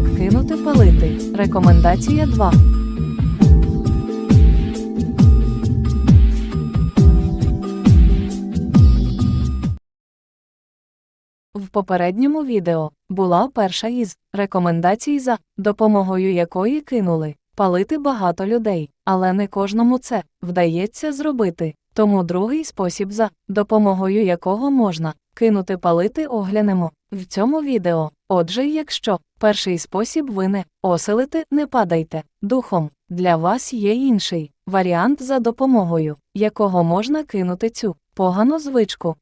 Як кинути палити. Рекомендація 2. В попередньому відео була перша із рекомендацій, за допомогою якої кинули палити багато людей, але не кожному це вдається зробити. Тому другий спосіб, за допомогою якого можна кинути палити, оглянемо в цьому відео. Отже, якщо перший спосіб ви не оселите, не падайте духом. Для вас є інший варіант, за допомогою якого можна кинути цю погану звичку.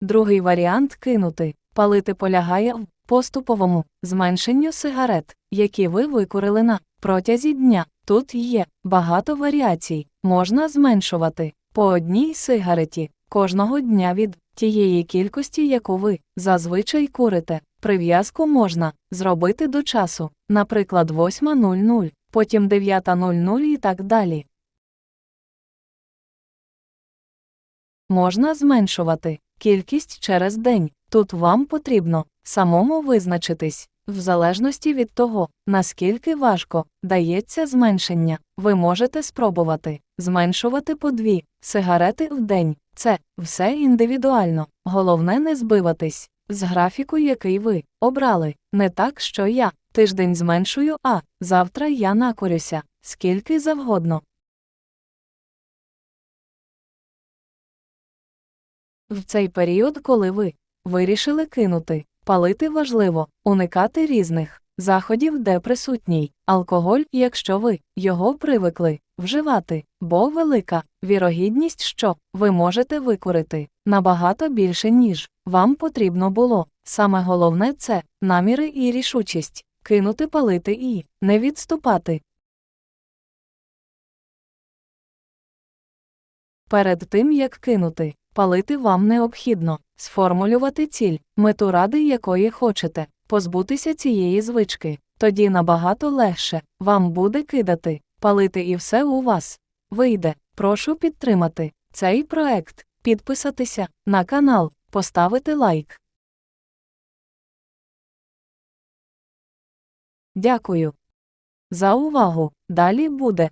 Другий варіант кинути палити полягає в поступовому зменшенню сигарет, які ви викурили на протязі дня. Тут є багато варіацій, можна зменшувати по одній сигареті кожного дня від тієї кількості, яку ви зазвичай курите. Прив'язку можна зробити до часу, наприклад, 8.00, потім 9.00 і так далі. Можна зменшувати кількість через день. Тут вам потрібно самому визначитись, в залежності від того, наскільки важко дається зменшення. Ви можете спробувати зменшувати по дві сигарети в день. Це все індивідуально. Головне не збиватись з графіку, який ви обрали. Не так, що я тиждень зменшую, а завтра я накурюся скільки завгодно. В цей період, коли ви вирішили кинути, палити важливо, уникати різних заходів, де присутній алкоголь, якщо ви його привикли вживати, бо велика вірогідність, що ви можете викурити набагато більше, ніж вам потрібно було. Саме головне це наміри і рішучість кинути палити і не відступати. Перед тим як кинути, палити вам необхідно сформулювати ціль, мету ради якої хочете, позбутися цієї звички. Тоді набагато легше вам буде кидати, палити і все у вас вийде. Прошу підтримати цей проект, підписатися на канал, поставити лайк. Дякую за увагу. Далі буде.